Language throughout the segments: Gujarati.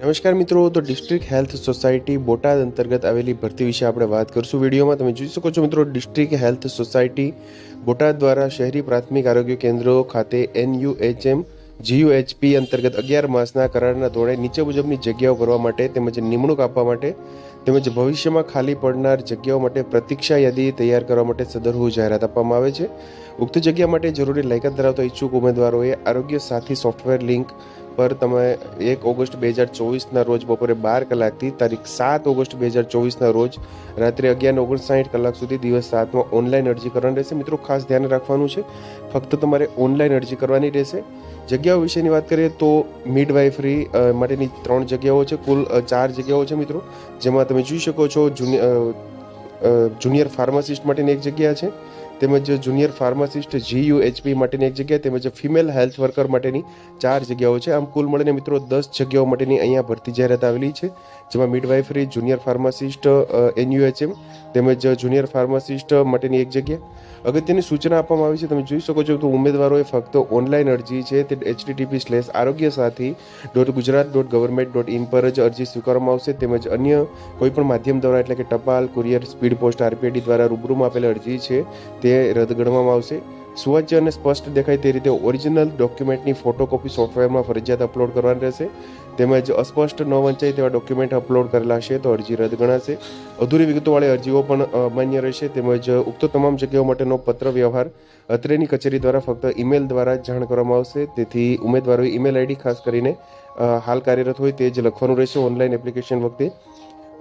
નમસ્કાર મિત્રો, તો ડિસ્ટ્રિક્ટ હેલ્થ સોસાયટી બોટાદ અંતર્ગત આવેલી ભરતી વિશે આપણે વાત કરીશું. વિડીયોમાં તમે જોઈ શકો છો મિત્રો ડિસ્ટ્રિક્ટ હેલ્થ સોસાયટી બોટાદ દ્વારા શહેરી પ્રાથમિક આરોગ્ય કેન્દ્રો ખાતે એનયુએચએમ જીયુએચપી અંતર્ગત અગિયાર માસના કરારના ધોરણે નીચે મુજબની જગ્યાઓ ભરવા માટે તેમજ નિમણૂક આપવા માટે તેમજ ભવિષ્યમાં ખાલી પડનાર જગ્યાઓ માટે પ્રતીક્ષા યાદી તૈયાર કરવા માટે સદરહુ જાહેરાત આપવામાં આવે છે. ઉક્ત જગ્યા માટે જરૂરી લાયકાત ધરાવતા ઈચ્છુક ઉમેદવારોએ આરોગ્ય સાથી સોફ્ટવેર લિંક પર તમે એક ઓગસ્ટ બે હજાર ચોવીસના રોજ બપોરે બાર કલાકથી તારીખ સાત ઓગસ્ટ બે હજાર ચોવીસના રોજ રાત્રે અગિયાર ઓગણસાઠ કલાક સુધી દિવસ સાતમાં ઓનલાઈન અરજી કરવાની રહેશે. મિત્રો, ખાસ ધ્યાન રાખવાનું છે, ફક્ત તમારે ઓનલાઈન અરજી કરવાની રહેશે. જગ્યાઓ વિશેની વાત કરીએ તો મિડવાઇફરી માટેની ત્રણ જગ્યાઓ છે, કુલ ચાર જગ્યાઓ છે મિત્રો, જેમાં તમે જોઈ શકો છો જુનિયર જુનિયર ફાર્માસિસ્ટ માટેની એક જગ્યા છે. તેમજ જુનિયર ફાર્માસિસ્ટ જીયુએચપી માટેની એક જગ્યા, તેમજ ફિમેલ હેલ્થ વર્કર માટેની ચાર જગ્યાઓ છે. આમ કુલ મળીને મિત્રો દસ જગ્યાઓ માટેની અહીંયા ભરતી જાહેરાત આવેલી છે, જેમાં મિડવાઇફરી જુનિયર ફાર્માસિસ્ટ એનયુએચએમ તેમજ જુનિયર ફાર્માસિસ્ટ માટેની એક જગ્યા. અગત્યની સૂચના આપવામાં આવી છે, તમે જોઈ શકો છો, તો ઉમેદવારોએ ફક્ત ઓનલાઈન અરજી છે, તે HTTP slash Arogya Sathi dot Gujarat dot government dot in પર જ અરજી સ્વીકારવામાં આવશે. તેમજ અન્ય કોઈપણ માધ્યમ દ્વારા, એટલે કે ટપાલ, કુરિયર, સ્પીડ પોસ્ટ, આરપીઆઈડી દ્વારા રૂબરૂમાં આપેલ અરજી છે, તે રદ ગણવામાં આવશે. સુવાચ્ય અને સ્પષ્ટ દેખાય તે રીતે ઓરિજિનલ ડોક્યુમેન્ટની ફોટોકોપી સોફ્ટવેરમાં ફરજિયાત અપલોડ કરવાની રહેશે. તેમજ અસ્પષ્ટ ન વંચાય તેવા ડોક્યુમેન્ટ અપલોડ કરેલા હશે તો અરજી રદ ગણાશે. અધૂરી વિગતોવાળી અરજીઓ પણ અમાન્ય રહેશે. તેમજ ઉક્ત તમામ જગ્યાઓ માટેનો પત્ર વ્યવહાર અત્રેની કચેરી દ્વારા ફક્ત ઈમેલ દ્વારા જાણ કરવામાં આવશે. તેથી ઉમેદવારોએ ઈમેલ આઈડી ખાસ કરીને હાલ કાર્યરત હોય તે જ લખવાનું રહેશે ઓનલાઈન એપ્લિકેશન વખતે.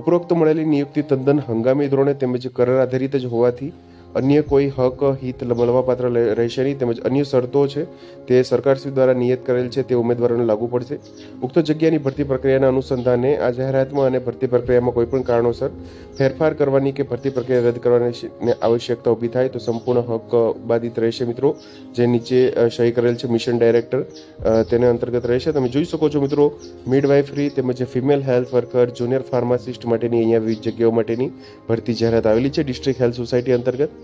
ઉપરોક્ત મળેલી નિયુક્તિ તદ્દન હંગામી ધોરણે તેમજ કરાર આધારિત જ હોવાથી અન્ય કોઈ હક, હિત મળવાપાત્ર રહેશે નહીં. તેમજ અન્ય શરતો છે, તે સરકારશ્રી દ્વારા નિયત કરેલ છે, તે ઉમેદવારોને લાગુ પડશે. ઉક્ત જગ્યાની ભરતી પ્રક્રિયાના અનુસંધાને આ જાહેરાતમાં અને ભરતી પ્રક્રિયામાં કોઈપણ કારણોસર ફેરફાર કરવાની કે ભરતી પ્રક્રિયા રદ કરવાની આવશ્યકતા ઊભી થાય, તો સંપૂર્ણ હક બાધિત રહેશે મિત્રો. જે નીચે સહી કરેલ છે, મિશન ડાયરેક્ટર તેને અંતર્ગત રહેશે. તમે જોઈ શકો છો મિત્રો મિડવાઇફરી તેમજ female health worker junior pharmacist માટેની અહીંયા વિવિધ જગ્યાઓ માટેની ભરતી જાહેરાત આવેલી છે ડિસ્ટ્રિક્ટ હેલ્થ સોસાયટી અંતર્ગત.